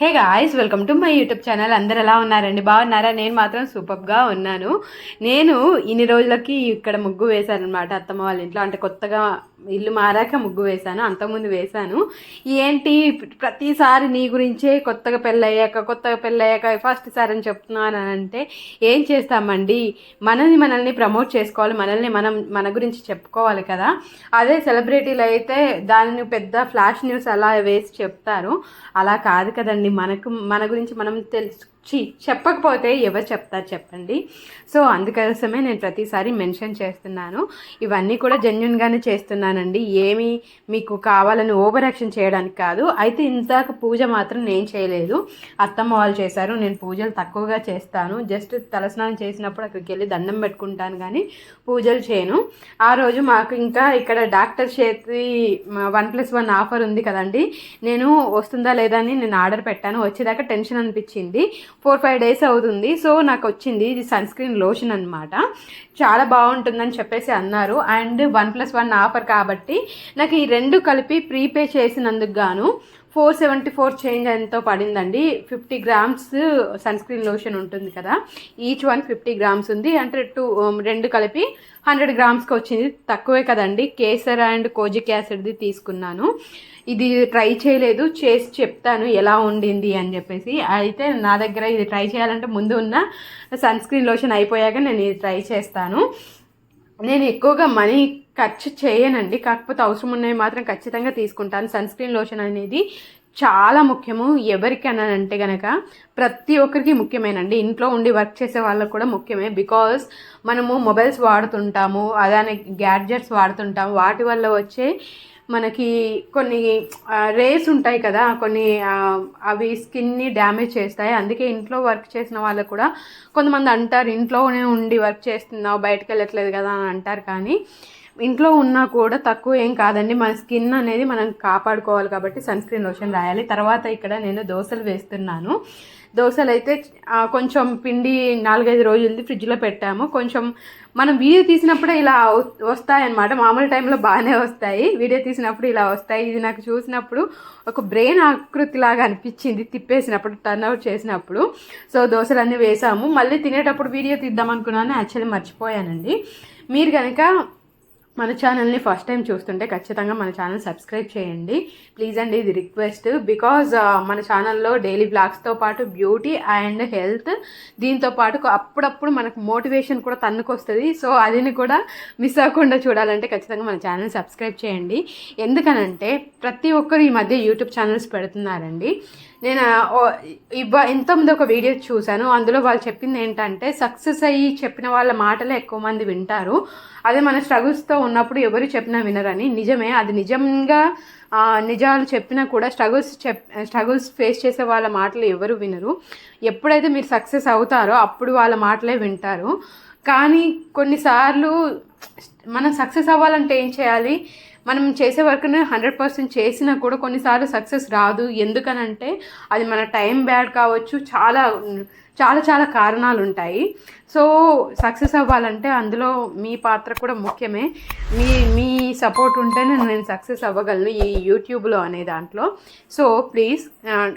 Hey guys welcome to my YouTube channel అందరు ఎలా ఉన్నారండి? బాగున్నారా? నేను మాత్రం సూపర్గా ఉన్నాను. నేను ఇన్ని రోజులకి ఇక్కడ ముగ్గు వేశాను అనమాట అత్తమ్మ వాళ్ళ ఇంట్లో. అంటే కొత్తగా ఇల్లు మారాక ముగ్గు వేశాను అంతకుముందు వేశాను. ఏంటి ప్రతిసారి నీ గురించే కొత్తగా పెళ్ళయ్యాక కొత్తగా పెళ్ళయ్యాక ఫస్ట్ సారి అని చెప్తున్నాను అని అంటే ఏం చేస్తామండి? మనల్ని మనల్ని ప్రమోట్ చేసుకోవాలి మనల్ని మనం మన గురించి చెప్పుకోవాలి కదా. అదే సెలబ్రిటీలు అయితే దానిని పెద్ద ఫ్లాష్ న్యూస్ అలా వేసి చెప్తారు. అలా కాదు కదండి మనకు మన గురించి మనం తెలుసు చీ చెప్పకపోతే ఎవరు చెప్తారు చెప్పండి. సో అందుకోసమే నేను ప్రతిసారి మెన్షన్ చేస్తున్నాను. ఇవన్నీ కూడా జెన్యున్గానే చేస్తున్నానండి. ఏమి మీకు కావాలని ఓవర్ యాక్షన్ చేయడానికి కాదు. అయితే ఇంతకు పూజ మాత్రం నేను చేయలేదు. అత్తమ్మ వాళ్ళు చేశారు. నేను పూజలు తక్కువగా చేస్తాను. జస్ట్ తలస్నానం చేసినప్పుడు అక్కడికి వెళ్ళి దండం పెట్టుకుంటాను కానీ పూజలు చేయను. ఆ రోజు మాకు ఇంకా ఇక్కడ డాక్టర్ చేతి వన్ ప్లస్ వన్ ఆఫర్ ఉంది కదండి. నేను వస్తుందా లేదా అని నేను ఆర్డర్ పెట్టాను. వచ్చేదాకా టెన్షన్ అనిపించింది. ఫోర్ ఫైవ్ డేస్ అవుతుంది. సో నాకు వచ్చింది ఇది సన్ స్క్రీన్ లోషన్ అనమాట చాలా బాగుంటుందని చెప్పేసి అన్నారు. And one plus one offer కాబట్టి నాకు ఈ రెండు కలిపి ప్రీపే చేసినందుకు గాను ఫోర్ సెవెంటీ ఫోర్ చేంజ్ ఎంతో పడిందండి. Fifty grams sun screen lotion ఉంటుంది కదా. ఈచ్ వన్ ఫిఫ్టీ గ్రామ్స్ ఉంది. అంటే టూ రెండు కలిపి హండ్రెడ్ గ్రామ్స్కి వచ్చింది. తక్కువే కదండి. కేసర్ అండ్ కోజిక్ యాసిడ్ది తీసుకున్నాను. ఇది ట్రై చేయలేదు. చేసి చెప్తాను ఎలా ఉండింది అని చెప్పేసి. అయితే నా దగ్గర ఇది ట్రై చేయాలంటే ముందు ఉన్న సన్ స్క్రీన్ లోషన్ అయిపోయాక నేను ఇది ట్రై చేస్తాను. నేను ఎక్కువగా మనీ ఖర్చు చేయనండి. కాకపోతే అవసరం ఉన్నవి మాత్రం ఖచ్చితంగా తీసుకుంటాను. సన్ స్క్రీన్ లోషన్ అనేది చాలా ముఖ్యము. ఎవరికి అంటే గనక ప్రతి ఒక్కరికి ముఖ్యమేనండి. ఇంట్లో ఉండి వర్క్ చేసే వాళ్ళకు కూడా ముఖ్యమే. బికాస్ మనము మొబైల్స్ వాడుతుంటాము. అలానే గ్యాడ్జెట్స్ వాడుతుంటాము. వాటి వల్ల వచ్చే మనకి కొన్ని రేస్ ఉంటాయి కదా కొన్ని అవి స్కిన్ని డ్యామేజ్ చేస్తాయి. అందుకే ఇంట్లో వర్క్ చేసిన వాళ్ళు కూడా కొంతమంది అంటారు ఇంట్లోనే ఉండి వర్క్ చేస్తున్నావు బయటకు వెళ్ళట్లేదు కదా అని అంటారు. కానీ ఇంట్లో ఉన్నా కూడా తక్కువ ఏం కాదండి. మన స్కిన్ అనేది మనం కాపాడుకోవాలి కాబట్టి సన్ స్క్రీన్ లోషన్ రాయాలి. తర్వాత ఇక్కడ నేను దోశలు వేస్తున్నాను. దోశలు అయితే కొంచెం పిండి నాలుగైదు రోజులది ఫ్రిడ్జ్లో పెట్టాము. కొంచెం మనం వీడియో తీసినప్పుడే ఇలా వస్తాయన్నమాట. మామూలు టైంలో బాగానే వస్తాయి. వీడియో తీసినప్పుడు ఇలా వస్తాయి. ఇది నాకు చూసినప్పుడు ఒక బ్రెయిన్ ఆకృతి లాగా అనిపించింది తిప్పేసినప్పుడు టర్న్ అవుట్ చేసినప్పుడు. సో దోశలన్నీ వేసాము. మళ్ళీ తినేటప్పుడు వీడియో తీద్దాం అనుకున్నాను యాక్చువల్లీ మర్చిపోయానండి. మీరు కనుక మన ఛానల్ని ఫస్ట్ టైం చూస్తుంటే ఖచ్చితంగా మన ఛానల్ సబ్స్క్రైబ్ చేయండి. ప్లీజ్ అండి ఇది రిక్వెస్ట్ బికాజ్ uh, మన ఛానల్లో డైలీ బ్లాగ్స్తో పాటు బ్యూటీ అండ్ హెల్త్ దీంతో పాటు అప్పుడప్పుడు మనకు మోటివేషన్ కూడా తన్నుకొస్తుంది. సో అదిని కూడా మిస్ అవ్వకుండా చూడాలంటే ఖచ్చితంగా మన ఛానల్ సబ్స్క్రైబ్ చేయండి. ఎందుకనంటే ప్రతి ఒక్కరు ఈ మధ్య యూట్యూబ్ ఛానల్స్ పెడుతున్నారండి. నేను ఇవ్వ ఎంతమంది ఒక వీడియో చూశాను. అందులో వాళ్ళు చెప్పింది ఏంటంటే సక్సెస్ అయ్యి చెప్పిన వాళ్ళ మాటలే ఎక్కువ మంది వింటారు. అదే మన స్ట్రగుల్స్తో ఉన్నప్పుడు ఎవరు చెప్పినా వినరని. నిజమే అది నిజంగా నిజాలు చెప్పినా కూడా స్ట్రగుల్స్ చెప్ స్ట్రగుల్స్ ఫేస్ చేసే వాళ్ళ మాటలు ఎవరు వినరు. ఎప్పుడైతే మీరు సక్సెస్ అవుతారో అప్పుడు వాళ్ళ మాటలే వింటారు. కానీ కొన్నిసార్లు మనం సక్సెస్ అవ్వాలంటే ఏం చేయాలి? మనం చేసే వర్క్ని హండ్రెడ్ పర్సెంట్ చేసినా కూడా కొన్నిసార్లు సక్సెస్ రాదు. ఎందుకనంటే అది మన టైం బ్యాడ్ కావచ్చు. చాలా చాలా చాలా కారణాలు ఉంటాయి సో సక్సెస్ అవ్వాలంటే అందులో మీ పాత్ర కూడా ముఖ్యమే. మీ మీ సపోర్ట్ ఉంటేనే నేను సక్సెస్ అవ్వగలను ఈ యూట్యూబ్లో అనే దాంట్లో. సో ప్లీజ్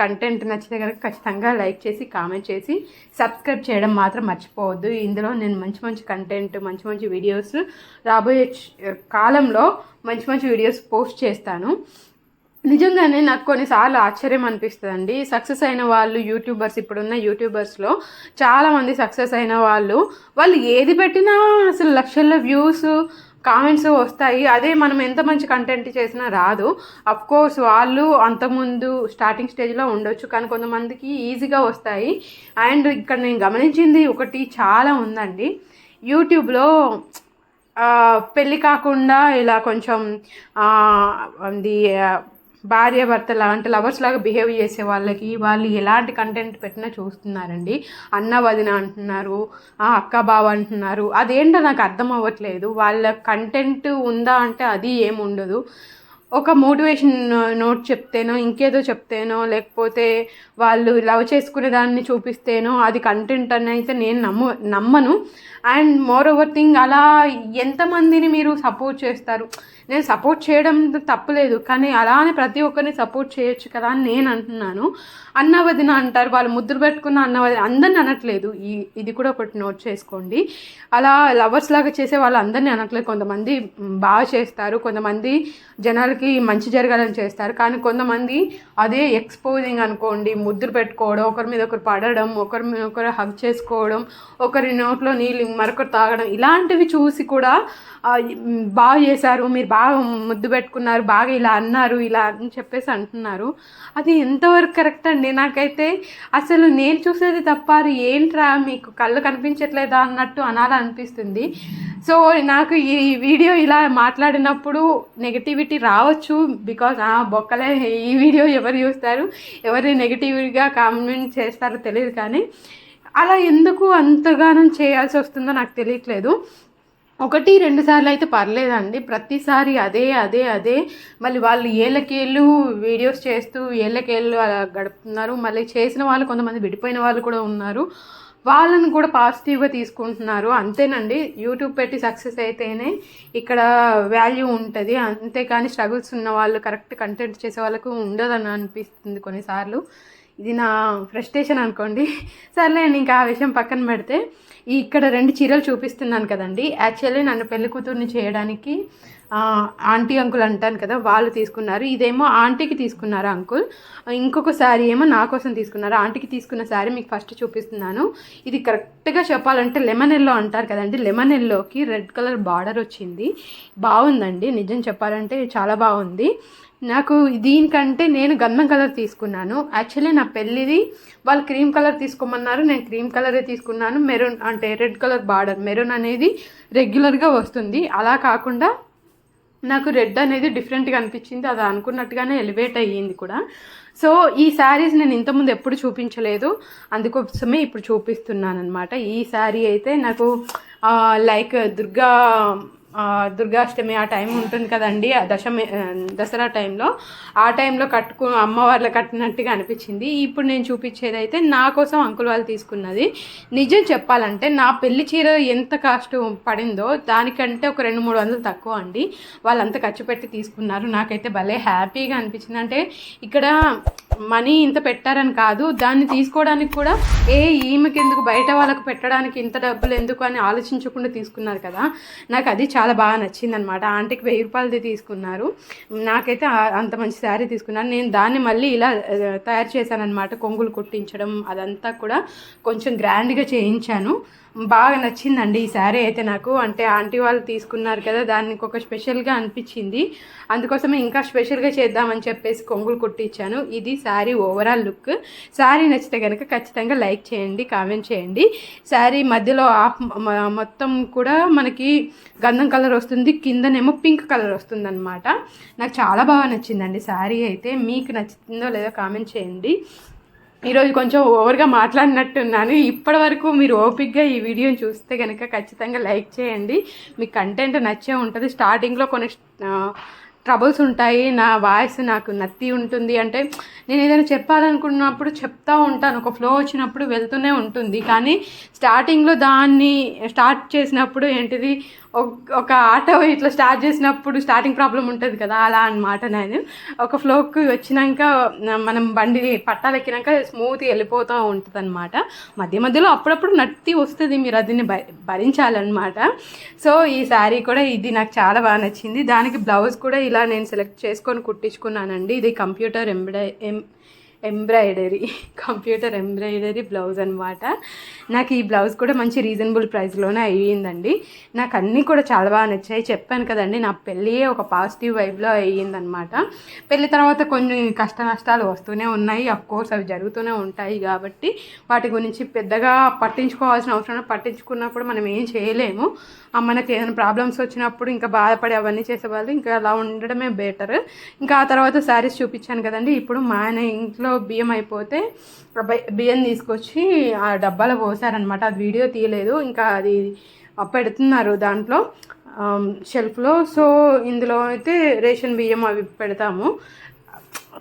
కంటెంట్ నచ్చితే కనుక ఖచ్చితంగా లైక్ చేసి కామెంట్ చేసి సబ్స్క్రైబ్ చేయడం మాత్రం మర్చిపోవద్దు. ఇందులో నేను మంచి మంచి కంటెంట్ మంచి మంచి వీడియోస్ రాబోయే కాలంలో మంచి మంచి వీడియోస్ పోస్ట్ చేస్తాను. నిజంగానే నాకు కొన్నిసార్లు ఆశ్చర్యం అనిపిస్తుందండి. సక్సెస్ అయిన వాళ్ళు యూట్యూబర్స్ ఇప్పుడున్న యూట్యూబర్స్లో చాలామంది సక్సెస్ అయిన వాళ్ళు వాళ్ళు ఏది పెట్టినా అసలు లక్షల్లో వ్యూస్ కామెంట్స్ వస్తాయి. అదే మనం ఎంత మంచి కంటెంట్ చేసినా రాదు. అఫ్ కోర్స్ వాళ్ళు అంతకుముందు స్టార్టింగ్ స్టేజ్లో ఉండొచ్చు కానీ కొంతమందికి ఈజీగా వస్తాయి. అండ్ ఇక్కడ నేను గమనించింది ఒకటి చాలా ఉందండి. యూట్యూబ్లో పెళ్ళి కాకుండా ఇలా కొంచెం అది భార్య భర్త లాంటి లవర్స్ లాగా బిహేవ్ చేసే వాళ్ళకి వాళ్ళు ఎలాంటి కంటెంట్ పెట్టినా చూస్తున్నారండి. అన్న వదిన అంటున్నారు అక్క బావ అంటున్నారు. అదేంటో నాకు అర్థం అవ్వట్లేదు. వాళ్ళ కంటెంట్ ఉందా అంటే అది ఏముండదు ఉండదు. ఒక మోటివేషన్ నోట్ చెప్తేనో ఇంకేదో చెప్తేనో లేకపోతే వాళ్ళు లవ్ చేసుకునే దాన్ని చూపిస్తేనో అది కంటెంట్ అని అయితే నేను నమ్ము నమ్మను. అండ్ మోర్ ఓవర్ థింగ్ అలా ఎంతమందిని మీరు సపోర్ట్ చేస్తారు? నేను సపోర్ట్ చేయడం తప్పులేదు కానీ అలానే ప్రతి ఒక్కరిని సపోర్ట్ చేయొచ్చు కదా అని నేను అంటున్నాను. అన్నవదిన అంటారు వాళ్ళు ముద్దులు పెట్టుకున్న అన్నవదిన అందరిని అనట్లేదు. ఈ ఇది కూడా ఒకటి నోట్ చేసుకోండి. అలా లవర్స్ లాగా చేసే వాళ్ళు అందరినీ అనట్లేదు. కొంతమంది బాగా చేస్తారు కొంతమంది అందరికీ మంచి జరగాలని చేస్తారు. కానీ కొంతమంది అదే ఎక్స్పోజింగ్ అనుకోండి ముద్దులు పెట్టుకోవడం ఒకరి మీద ఒకరు పడడం ఒకరి మీద ఒకరు హగ్ చేసుకోవడం ఒకరి నోట్లో నీళ్ళు మరొకరు తాగడం ఇలాంటివి చూసి కూడా బాగా చేశారు మీరు బాగా ముద్దు పెట్టుకున్నారు బాగా ఇలా అన్నారు ఇలా అని చెప్పేసి అంటున్నారు. అది ఎంతవరకు కరెక్ట్ అండి? నాకైతే అసలు నేను చూసేది తప్పారు ఏంట్రా మీకు కళ్ళు కనిపించట్లేదా అన్నట్టు అనాలనిపిస్తుంది. సో నాకు ఈ వీడియో ఇలా మాట్లాడినప్పుడు నెగటివిటీ రావచ్చు బికాజ్ ఆ బొక్కలే ఈ వీడియో ఎవరు చూస్తారు ఎవరు నెగిటివ్గా కామెంట్ చేస్తారో తెలియదు కానీ అలా ఎందుకు అంతగానం చేయాల్సి వస్తుందో నాకు తెలియట్లేదు. ఒకటి రెండు సార్లు అయితే పర్లేదండి. ప్రతిసారి అదే అదే అదే. మళ్ళీ వాళ్ళు ఏళ్ళకేళ్ళు వీడియోస్ చేస్తూ ఏళ్ళకేళ్ళు అలా గడుపుతున్నారు. మళ్ళీ చేసిన వాళ్ళు కొంతమంది విడిపోయిన వాళ్ళు కూడా ఉన్నారు. వాళ్ళని కూడా పాజిటివ్గా తీసుకుంటున్నారు. అంతేనండి యూట్యూబ్ పెట్టి సక్సెస్ అయితేనే ఇక్కడ వాల్యూ ఉంటుంది. అంతేకాని స్ట్రగుల్స్ ఉన్న వాళ్ళు కరెక్ట్ కంటెంట్ చేసే వాళ్ళకు ఉండదని అనిపిస్తుంది కొన్నిసార్లు. ఇది నా ఫ్రస్ట్రేషన్ అనుకోండి. సర్లేండి ఇంకా ఆ విషయం పక్కన పెడితే ఇక్కడ రెండు చీరలు చూపిస్తున్నాను కదండి. యాక్చువల్లీ నన్ను పెళ్ళి కూతుర్ని చేయడానికి ఆంటీ అంకుల్ అంటాను కదా వాళ్ళు తీసుకున్నారు. ఇదేమో ఆంటీకి తీసుకున్నారు అంకుల్. ఇంకొక శారీ ఏమో నా కోసం తీసుకున్నారు. ఆంటీకి తీసుకున్న శారీ మీకు ఫస్ట్ చూపిస్తున్నాను. ఇది కరెక్ట్గా చెప్పాలంటే లెమన్ ఎల్లో అంటారు కదండి. లెమన్ ఎల్లోకి రెడ్ కలర్ బార్డర్ వచ్చింది. బాగుందండి. నిజం చెప్పాలంటే చాలా బాగుంది. నాకు దీనికంటే నేను గంధం కలర్ తీసుకున్నాను. యాక్చువల్లీ నా పెళ్ళిది వాళ్ళు క్రీమ్ కలర్ తీసుకోమన్నారు. నేను క్రీమ్ కలరే తీసుకున్నాను. మెరూన్ అంటే రెడ్ కలర్ బార్డర్. మెరూన్ అనేది రెగ్యులర్గా వస్తుంది. అలా కాకుండా నాకు రెడ్ అనేది డిఫరెంట్గా అనిపించింది. అది అనుకున్నట్టుగానే ఎలివేట్ అయ్యింది కూడా. సో ఈ శారీస్ నేను ఇంతకుముందు ఎప్పుడు చూపించలేదు. అందుకోసమే ఇప్పుడు చూపిస్తున్నాను అనమాట ఈ శారీ అయితే నాకు లైక్ దుర్గా దుర్గాష్టమి ఆ టైం ఉంటుంది కదండి ఆ దశమి దసరా టైంలో. ఆ టైంలో కట్టుకు అమ్మవార్లు కట్టినట్టుగా అనిపించింది. ఇప్పుడు నేను చూపించేది అయితే నా కోసం అంకుల్ వాళ్ళు తీసుకున్నది. నిజం చెప్పాలంటే నా పెళ్ళి చీర ఎంత కాస్ట్ పడిందో దానికంటే ఒక రెండు మూడు వందలు తక్కువ అండి. వాళ్ళంత ఖర్చు పెట్టి తీసుకున్నారు. నాకైతే భలే హ్యాపీగా అనిపించింది. అంటే ఇక్కడ మనీ ఇంత పెట్టారని కాదు దాన్ని తీసుకోవడానికి కూడా ఏ ఈమెకి ఎందుకు బయట వాళ్ళకు పెట్టడానికి ఇంత డబ్బులు ఎందుకు అని ఆలోచించకుండా తీసుకున్నారు కదా. నాకు అది చాలా బాగా నచ్చింది అనమాట ఆంటీకి వెయ్యి రూపాయలది తీసుకున్నారు. నాకైతే అంత మంచి శారీ తీసుకున్నాను నేను దాన్ని మళ్ళీ ఇలా తయారు చేశాను అనమాట కొంగులు కుట్టించడం అదంతా కూడా కొంచెం గ్రాండ్గా చేయించాను. బాగా నచ్చిందండి ఈ శారీ అయితే నాకు. అంటే ఆంటీ వాళ్ళు తీసుకున్నారు కదా దానికి ఒక స్పెషల్గా అనిపించింది. అందుకోసమే ఇంకా స్పెషల్గా చేద్దామని చెప్పేసి కొంగులు కుట్టించాను. ఇది శారీ ఓవరాల్ లుక్. శారీ నచ్చితే కనుక ఖచ్చితంగా లైక్ చేయండి కామెంట్ చేయండి. శారీ మధ్యలో ఆఫ్ మొత్తం కూడా మనకి గంధం కలర్ వస్తుంది కిందనేమో పింక్ కలర్ వస్తుందన్నమాట. నాకు చాలా బాగా నచ్చిందండి శారీ అయితే. మీకు నచ్చిందో లేదో కామెంట్ చేయండి. ఈరోజు కొంచెం ఓవర్గా మాట్లాడినట్టున్నాను. ఇప్పటి వరకు మీరు ఓపిక్గా ఈ వీడియోని చూస్తే కనుక ఖచ్చితంగా లైక్ చేయండి. మీకు కంటెంట్ నచ్చే ఉంటుంది. స్టార్టింగ్లో కొన్ని ట్రబుల్స్ ఉంటాయి. నా వాయిస్ నాకు నత్తి ఉంటుంది. అంటే నేను ఏదైనా చెప్పాలనుకున్నప్పుడు చెప్తా ఉంటాను. ఒక ఫ్లో వచ్చినప్పుడు వెళ్తూనే ఉంటుంది. కానీ స్టార్టింగ్లో దాన్ని స్టార్ట్ చేసినప్పుడు ఏంటిది? ఒక- ఒక ఆటో ఇట్లా స్టార్ట్ చేసినప్పుడు స్టార్టింగ్ ప్రాబ్లం ఉంటుంది కదా అలా అన్నమాట నేను. ఒక ఫ్లోకి వచ్చినాక మనం బండి పట్టాలెక్కినాక స్మూత్గా వెళ్ళిపోతూ ఉంటుంది అనమాట మధ్య మధ్యలో అప్పుడప్పుడు నట్టి వస్తుంది మీరు అదిని భ భరించాలన్నమాట. సో ఈ శారీ కూడా ఇది నాకు చాలా బాగా నచ్చింది. దానికి బ్లౌజ్ కూడా ఇలా నేను సెలెక్ట్ చేసుకొని కుట్టించుకున్నానండి. ఇది కంప్యూటర్ ఎంబ్రాయి ఎం ఎంబ్రాయిడరీ కంప్యూటర్ ఎంబ్రాయిడరీ బ్లౌజ్ అనమాట నాకు ఈ బ్లౌజ్ కూడా మంచి రీజనబుల్ ప్రైస్లోనే అయ్యిందండి. నాకు అన్నీ కూడా చాలా బాగా నచ్చాయి. చెప్పాను కదండి నా పెళ్ళి ఒక పాజిటివ్ వైబ్లో అయ్యిందనమాట పెళ్ళి తర్వాత కొన్ని కష్ట నష్టాలు వస్తూనే ఉన్నాయి. కోర్స్ అవి జరుగుతూనే ఉంటాయి కాబట్టి వాటి గురించి పెద్దగా పట్టించుకోవాల్సిన అవసరం పట్టించుకున్నప్పుడు మనం ఏం చేయలేము. మనకి ఏదైనా ప్రాబ్లమ్స్ వచ్చినప్పుడు ఇంకా బాధపడి అవన్నీ చేసేవాళ్ళు ఇంకా అలా ఉండడమే బెటర్. ఇంకా ఆ తర్వాత శారీస్ చూపించాను కదండి. ఇప్పుడు మా ఆయన ఇంట్లో బియ్యం అయిపోతే బియ్యం తీసుకొచ్చి ఆ డబ్బాలో పోసారనమాట అది వీడియో తీయలేదు. ఇంకా అది పెడుతున్నారు దాంట్లో షెల్ఫ్లో సో ఇందులో అయితే రేషన్ బియ్యం అవి పెడతాము.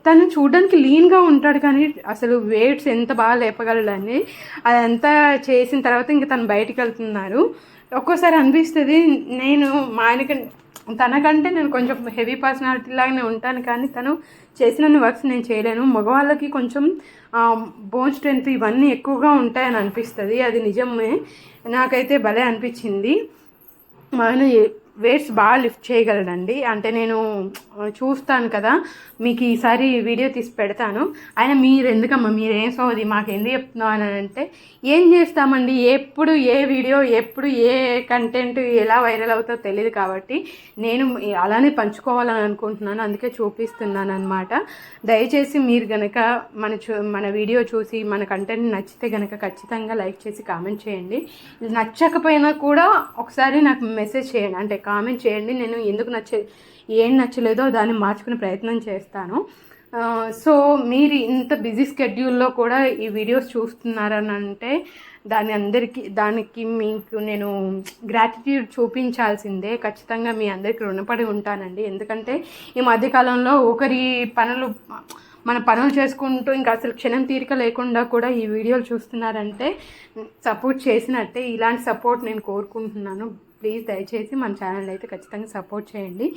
తను చూడడానికి లీన్గా ఉంటాడు కానీ అసలు వెయిట్స్ ఎంత బాగా లేపగలడని అదంతా చేసిన తర్వాత ఇంకా తను బయటికి వెళ్తున్నారు. ఒక్కోసారి అనిపిస్తుంది నేను మా ఆయనకి తనకంటే నేను కొంచెం హెవీ పర్సనాలిటీ లాగానే ఉంటాను కానీ తను చేసిన వర్క్స్ నేను చేయలేను. మగవాళ్ళకి కొంచెం బోన్ స్ట్రెంత్ ఇవన్నీ ఎక్కువగా ఉంటాయని అనిపిస్తుంది. అది నిజమే. నాకైతే భలే అనిపించింది. మా ఆయన వెయిట్స్ బాగా లిఫ్ట్ చేయగలడండి. అంటే నేను చూస్తాను కదా మీకు ఈసారి వీడియో తీసి పెడతాను. ఆయన మీరు ఎందుకమ్మా మీరు ఏం సోది మాకు ఎందుకు చెప్తున్నావు అని అంటే ఏం చేస్తామండి? ఎప్పుడు ఏ వీడియో ఎప్పుడు ఏ కంటెంట్ ఎలా వైరల్ అవుతుందో తెలియదు కాబట్టి నేను అలానే పంచుకోవాలని అనుకుంటున్నాను. అందుకే చూపిస్తున్నాను అనమాట దయచేసి మీరు గనక మన చూ మన వీడియో చూసి మన కంటెంట్ నచ్చితే గనక ఖచ్చితంగా లైక్ చేసి కామెంట్ చేయండి. నచ్చకపోయినా కూడా ఒకసారి నాకు మెసేజ్ చేయండి. అంటే కామెంట్ చేయండి. నేను ఎందుకు నచ్చే ఏం నచ్చలేదో దాన్ని మార్చుకునే ప్రయత్నం చేస్తాను. సో మీరు ఇంత బిజీ స్కెడ్యూల్లో కూడా ఈ వీడియోస్ చూస్తున్నారని అంటే దాని అందరికీ దానికి మీకు నేను గ్రాటిట్యూడ్ చూపించాల్సిందే. ఖచ్చితంగా మీ అందరికీ రుణపడి ఉంటానండి. ఎందుకంటే ఈ మధ్యకాలంలో ఒకరి పనులు మన పనులు చేసుకుంటూ ఇంకా అసలు క్షణం తీరిక లేకుండా కూడా ఈ వీడియోలు చూస్తున్నారంటే సపోర్ట్ చేసినట్టే ఇలాంటి సపోర్ట్ నేను కోరుకుంటున్నాను. ప్లీజ్ దయచేసి మన ఛానల్ అయితే ఖచ్చితంగా సపోర్ట్ చేయండి.